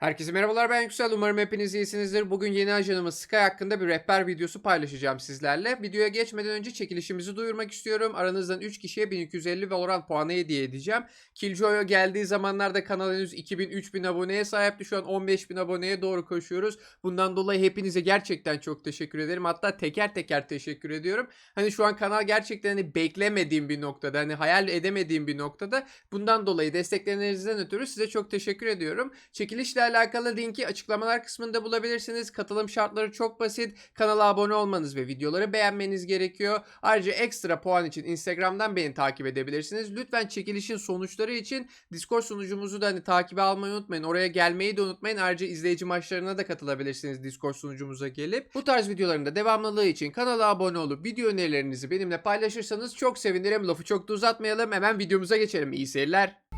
Herkese merhabalar ben Yüksel. Umarım hepiniz iyisinizdir. Bugün yeni ajanımız Sky hakkında bir rehber videosu paylaşacağım sizlerle. Videoya geçmeden önce çekilişimizi duyurmak istiyorum. Aranızdan 3 kişiye 1250 Valorant puanı hediye edeceğim. Killjoy'a geldiği zamanlarda kanal henüz 2000-3000 aboneye sahipti. Şu an 15.000 aboneye doğru koşuyoruz. Bundan dolayı hepinize gerçekten çok teşekkür ederim. Hatta teker teker teşekkür ediyorum. Hani şu an kanal gerçekten hani beklemediğim bir noktada, hani hayal edemediğim bir noktada. Bundan dolayı desteklerinizden ötürü size çok teşekkür ediyorum. Çekilişle alakalı linki açıklamalar kısmında bulabilirsiniz. Katılım şartları çok basit. Kanala abone olmanız ve videoları beğenmeniz gerekiyor. Ayrıca ekstra puan için Instagram'dan beni takip edebilirsiniz. Lütfen çekilişin sonuçları için Discord sunucumuzu da hani takibe almayı unutmayın. Oraya gelmeyi de unutmayın. Ayrıca izleyici maçlarına da katılabilirsiniz Discord sunucumuza gelip. Bu tarz videoların da devamlılığı için kanala abone olup video önerilerinizi benimle paylaşırsanız çok sevinirim. Lafı çok da uzatmayalım. Hemen videomuza geçelim. İyi seyirler.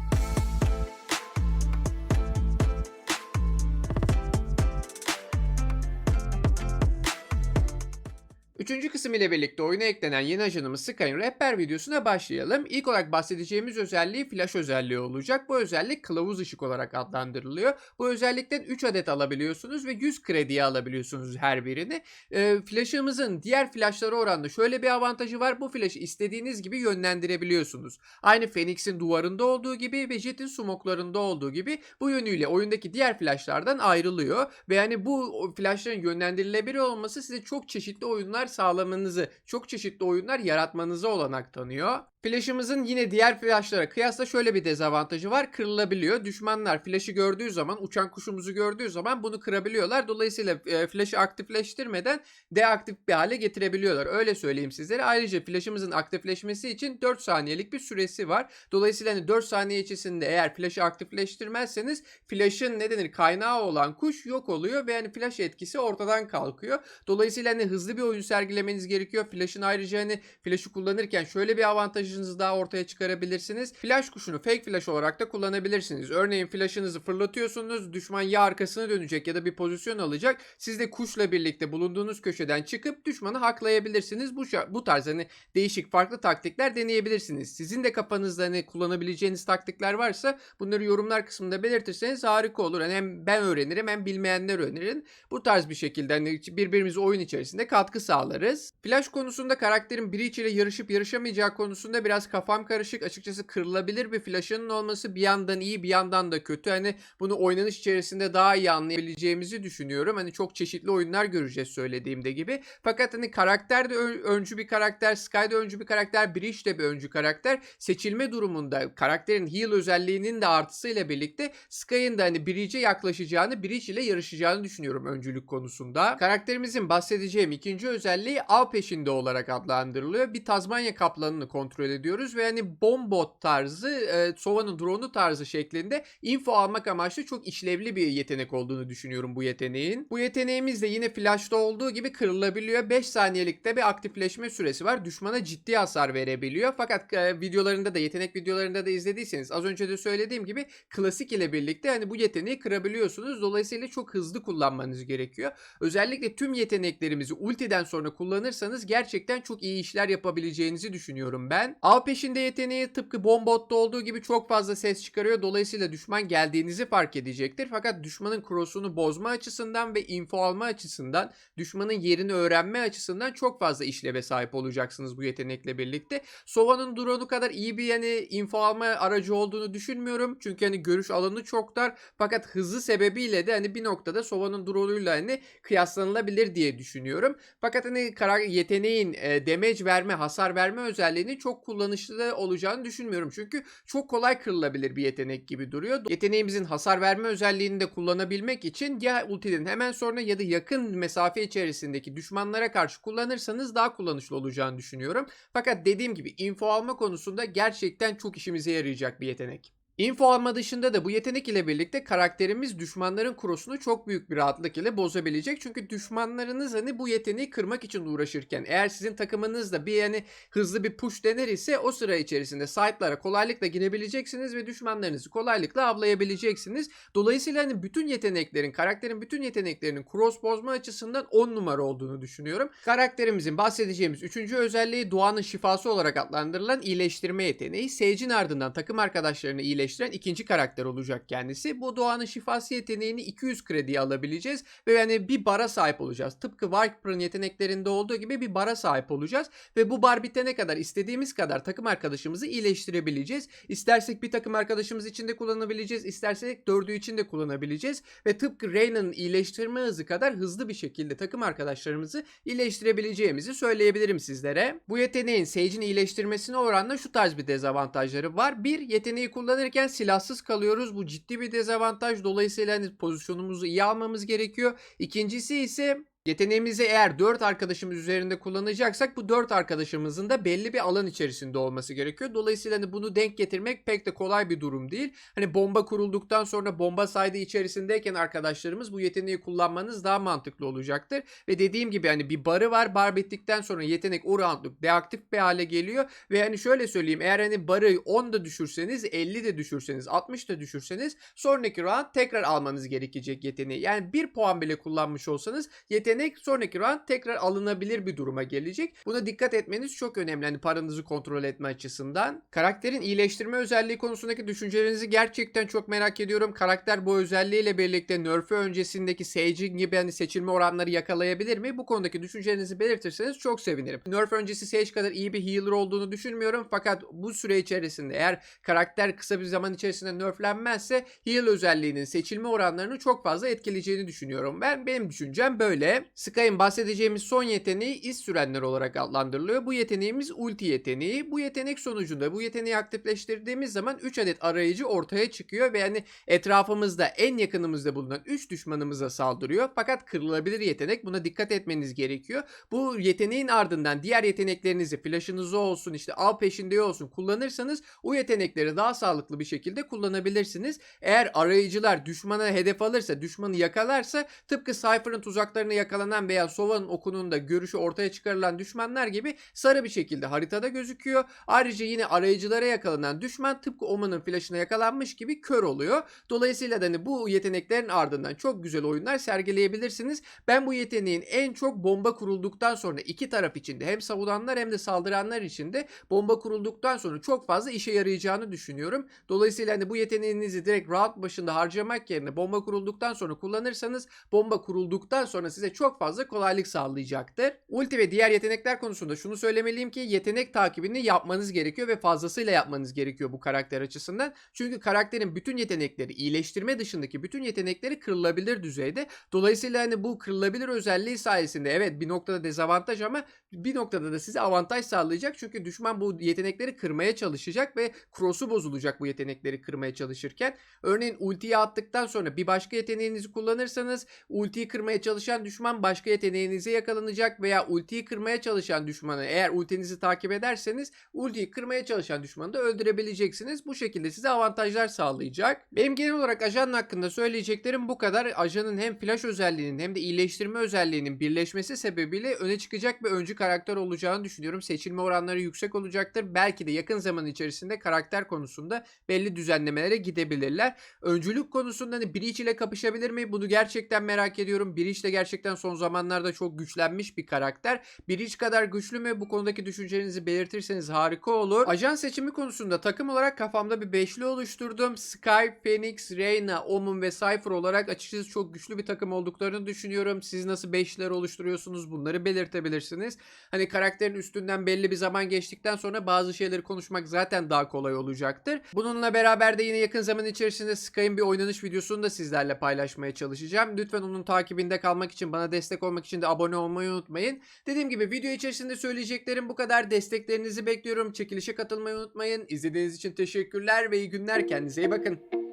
Üçüncü kısım ile birlikte oyuna eklenen yeni ajanımız Sky'ın rehber videosuna başlayalım. İlk olarak bahsedeceğimiz özelliği flash özelliği olacak. Bu özellik kılavuz ışık olarak adlandırılıyor. Bu özellikten 3 adet alabiliyorsunuz ve 100 krediye alabiliyorsunuz her birini. Ee, flash'ımızın diğer flash'lara oranla şöyle bir avantajı var. Bu flash'ı istediğiniz gibi yönlendirebiliyorsunuz. Aynı Phoenix'in duvarında olduğu gibi ve Jet'in smoklarında olduğu gibi bu yönüyle oyundaki diğer flash'lardan ayrılıyor. Ve yani bu flash'ların yönlendirilebilir olması size çok çeşitli oyunlar sağlamanızı, çok çeşitli oyunlar yaratmanızı olanak tanıyor. Flash'ımızın yine diğer flash'lara kıyasla şöyle bir dezavantajı var. Kırılabiliyor. Düşmanlar flash'ı gördüğü zaman, uçan kuşumuzu gördüğü zaman bunu kırabiliyorlar. Dolayısıyla e, flash'ı aktifleştirmeden deaktif bir hale getirebiliyorlar. Öyle söyleyeyim sizlere. Ayrıca flash'ımızın aktifleşmesi için 4 saniyelik bir süresi var. Dolayısıyla hani 4 saniye içerisinde eğer flash'ı aktifleştirmezseniz flash'ın ne denir kaynağı olan kuş yok oluyor ve yani flash etkisi ortadan kalkıyor. Dolayısıyla hani hızlı bir oyun sergilemeniz gerekiyor. Flash'ın ayrıca hani flash'ı kullanırken şöyle bir avantajınızı daha ortaya çıkarabilirsiniz. Flash kuşunu fake flash olarak da kullanabilirsiniz. Örneğin flash'ınızı fırlatıyorsunuz. Düşman ya arkasına dönecek ya da bir pozisyon alacak. Siz de kuşla birlikte bulunduğunuz köşeden çıkıp düşmanı haklayabilirsiniz. Bu, bu tarz hani değişik farklı taktikler deneyebilirsiniz. Sizin de kafanızda hani kullanabileceğiniz taktikler varsa bunları yorumlar kısmında belirtirseniz harika olur. Hani hem ben öğrenirim hem bilmeyenler öğrenirim. Bu tarz bir şekilde hani birbirimize oyun içerisinde katkı sağlarız. Flash konusunda karakterin biri ile yarışıp yarışamayacağı konusunda biraz kafam karışık. Açıkçası kırılabilir bir flash'ının olması bir yandan iyi bir yandan da kötü. Hani bunu oynanış içerisinde daha iyi anlayabileceğimizi düşünüyorum. Hani çok çeşitli oyunlar göreceğiz söylediğimde gibi. Fakat hani karakter de öncü bir karakter, Sky de öncü bir karakter, Breach de bir öncü karakter. Seçilme durumunda karakterin heal özelliğinin de artısıyla birlikte Sky'ın da hani Breach'e yaklaşacağını, Breach ile yarışacağını düşünüyorum öncülük konusunda. Karakterimizin bahsedeceğim ikinci özelliği av peşinde olarak adlandırılıyor. Bir Tazmanya kaplanını kontrol ediyoruz ve hani bombot tarzı, e, Sova'nın drone'u tarzı şeklinde info almak amaçlı çok işlevli bir yetenek olduğunu düşünüyorum bu yeteneğin. Bu yeteneğimiz de yine flash'ta olduğu gibi kırılabiliyor. 5 saniyelikte bir aktifleşme süresi var. Düşmana ciddi hasar verebiliyor. Fakat e, videolarında da yetenek videolarında da izlediyseniz az önce de söylediğim gibi klasik ile birlikte hani bu yeteneği kırabiliyorsunuz. Dolayısıyla çok hızlı kullanmanız gerekiyor. Özellikle tüm yeteneklerimizi ultiden sonra kullanırsanız gerçekten çok iyi işler yapabileceğinizi düşünüyorum ben. Av peşinde yeteneği tıpkı Bombot'ta olduğu gibi çok fazla ses çıkarıyor. Dolayısıyla düşman geldiğinizi fark edecektir. Fakat düşmanın cross'unu bozma açısından ve info alma açısından, düşmanın yerini öğrenme açısından çok fazla işleve sahip olacaksınız bu yetenekle birlikte. Sova'nın drone'u kadar iyi bir yani info alma aracı olduğunu düşünmüyorum. Çünkü hani görüş alanı çok dar. Fakat hızı sebebiyle de hani bir noktada Sova'nın drone'uyla hani kıyaslanılabilir diye düşünüyorum. Fakat hani kara yeteneğin e, damage verme, hasar verme özelliğini çok kullanışlı olacağını düşünmüyorum. Çünkü çok kolay kırılabilir bir yetenek gibi duruyor. Yeteneğimizin hasar verme özelliğini de kullanabilmek için ya ultiden hemen sonra ya da yakın mesafe içerisindeki düşmanlara karşı kullanırsanız daha kullanışlı olacağını düşünüyorum. Fakat dediğim gibi info alma konusunda gerçekten çok işimize yarayacak bir yetenek. Info alma dışında da bu yetenek ile birlikte karakterimiz düşmanların krosunu çok büyük bir rahatlık ile bozabilecek. Çünkü düşmanlarınız hani bu yeteneği kırmak için uğraşırken eğer sizin takımınızda bir yani hızlı bir push dener ise o sıra içerisinde site'lara kolaylıkla girebileceksiniz ve düşmanlarınızı kolaylıkla avlayabileceksiniz. Dolayısıyla hani bütün yeteneklerin, karakterin bütün yeteneklerinin cross bozma açısından 10 numara olduğunu düşünüyorum. Karakterimizin bahsedeceğimiz üçüncü özelliği doğanın şifası olarak adlandırılan iyileştirme yeteneği. Sage'in ardından takım arkadaşlarını iyileştirmek iyileştiren ikinci karakter olacak kendisi. Bu doğanın şifası yeteneğini 200 krediye alabileceğiz ve yani bir bara sahip olacağız. Tıpkı Viper'ın yeteneklerinde olduğu gibi bir bara sahip olacağız ve bu bar bitene kadar istediğimiz kadar takım arkadaşımızı iyileştirebileceğiz. İstersek bir takım arkadaşımız için de kullanabileceğiz, istersek dördü için de kullanabileceğiz ve tıpkı Reyna'nın iyileştirme hızı kadar hızlı bir şekilde takım arkadaşlarımızı iyileştirebileceğimizi söyleyebilirim sizlere. Bu yeteneğin Sage'in iyileştirmesine oranla şu tarz bir dezavantajları var. Bir, yeteneği kullanırken silahsız kalıyoruz. Bu ciddi bir dezavantaj. Dolayısıyla hani pozisyonumuzu iyi almamız gerekiyor. İkincisi ise Yeteneğimizi eğer 4 arkadaşımız üzerinde kullanacaksak bu 4 arkadaşımızın da belli bir alan içerisinde olması gerekiyor. Dolayısıyla hani bunu denk getirmek pek de kolay bir durum değil. Hani bomba kurulduktan sonra bomba saydı içerisindeyken arkadaşlarımız bu yeteneği kullanmanız daha mantıklı olacaktır. Ve dediğim gibi hani bir barı var. Bar bittikten sonra yetenek o roundluk deaktif bir hale geliyor. Ve hani şöyle söyleyeyim eğer hani barı 10 da düşürseniz 50 de düşürseniz 60 da düşürseniz sonraki round tekrar almanız gerekecek yeteneği. Yani bir puan bile kullanmış olsanız yetenek sonraki round tekrar alınabilir bir duruma gelecek. Buna dikkat etmeniz çok önemli. Hani paranızı kontrol etme açısından. Karakterin iyileştirme özelliği konusundaki düşüncelerinizi gerçekten çok merak ediyorum. Karakter bu özelliğiyle birlikte nerf'ü öncesindeki Sage'in gibi hani seçilme oranları yakalayabilir mi? Bu konudaki düşüncelerinizi belirtirseniz çok sevinirim. Nerf öncesi Sage kadar iyi bir healer olduğunu düşünmüyorum. Fakat bu süre içerisinde eğer karakter kısa bir zaman içerisinde nerflenmezse heal özelliğinin seçilme oranlarını çok fazla etkileyeceğini düşünüyorum. Ben benim düşüncem böyle. Sky'ın bahsedeceğimiz son yeteneği iz sürenler olarak adlandırılıyor. Bu yeteneğimiz ulti yeteneği. Bu yetenek sonucunda bu yeteneği aktifleştirdiğimiz zaman 3 adet arayıcı ortaya çıkıyor ve yani etrafımızda en yakınımızda bulunan 3 düşmanımıza saldırıyor. Fakat kırılabilir yetenek. Buna dikkat etmeniz gerekiyor. Bu yeteneğin ardından diğer yeteneklerinizi, flash'ınızı olsun, işte av peşinde olsun kullanırsanız o yetenekleri daha sağlıklı bir şekilde kullanabilirsiniz. Eğer arayıcılar düşmana hedef alırsa, düşmanı yakalarsa tıpkı Cypher'ın tuzaklarına yakalanan veya Sova'nın okunun da görüşü ortaya çıkarılan düşmanlar gibi sarı bir şekilde haritada gözüküyor. Ayrıca yine arayıcılara yakalanan düşman tıpkı Omen'ın flash'ına yakalanmış gibi kör oluyor. Dolayısıyla da hani bu yeteneklerin ardından çok güzel oyunlar sergileyebilirsiniz. Ben bu yeteneğin en çok bomba kurulduktan sonra iki taraf içinde hem savunanlar hem de saldıranlar içinde bomba kurulduktan sonra çok fazla işe yarayacağını düşünüyorum. Dolayısıyla hani bu yeteneğinizi direkt round başında harcamak yerine bomba kurulduktan sonra kullanırsanız bomba kurulduktan sonra size çok fazla kolaylık sağlayacaktır. Ulti ve diğer yetenekler konusunda şunu söylemeliyim ki yetenek takibini yapmanız gerekiyor ve fazlasıyla yapmanız gerekiyor bu karakter açısından. Çünkü karakterin bütün yetenekleri iyileştirme dışındaki bütün yetenekleri kırılabilir düzeyde. Dolayısıyla hani bu kırılabilir özelliği sayesinde evet bir noktada dezavantaj ama bir noktada da size avantaj sağlayacak. Çünkü düşman bu yetenekleri kırmaya çalışacak ve cross'u bozulacak bu yetenekleri kırmaya çalışırken. Örneğin ultiyi attıktan sonra bir başka yeteneğinizi kullanırsanız ultiyi kırmaya çalışan düşman başka yeteneğinize yakalanacak veya ultiyi kırmaya çalışan düşmanı eğer ultinizi takip ederseniz ultiyi kırmaya çalışan düşmanı da öldürebileceksiniz. Bu şekilde size avantajlar sağlayacak. Benim genel olarak ajanın hakkında söyleyeceklerim bu kadar. Ajanın hem flash özelliğinin hem de iyileştirme özelliğinin birleşmesi sebebiyle öne çıkacak bir öncü karakter olacağını düşünüyorum. Seçilme oranları yüksek olacaktır. Belki de yakın zaman içerisinde karakter konusunda belli düzenlemelere gidebilirler. Öncülük konusunda hani Breach ile kapışabilir mi? Bunu gerçekten merak ediyorum. Breach de gerçekten son zamanlarda çok güçlenmiş bir karakter. Breach kadar güçlü mü? Bu konudaki düşüncelerinizi belirtirseniz harika olur. Ajan seçimi konusunda takım olarak kafamda bir beşli oluşturdum. Sky, Phoenix, Reyna, Omen ve Cypher olarak açıkçası çok güçlü bir takım olduklarını düşünüyorum. Siz nasıl beşliler oluşturuyorsunuz bunları belirtebilirsiniz. Hani karakterin üstünden belli bir zaman geçtikten sonra bazı şeyleri konuşmak zaten daha kolay olacaktır. Bununla beraber de yine yakın zaman içerisinde Sky'ın bir oynanış videosunu da sizlerle paylaşmaya çalışacağım. Lütfen onun takibinde kalmak için bana destek olmak için de abone olmayı unutmayın. Dediğim gibi video içerisinde söyleyeceklerim bu kadar. Desteklerinizi bekliyorum. Çekilişe katılmayı unutmayın. İzlediğiniz için teşekkürler ve iyi günler. Kendinize iyi bakın.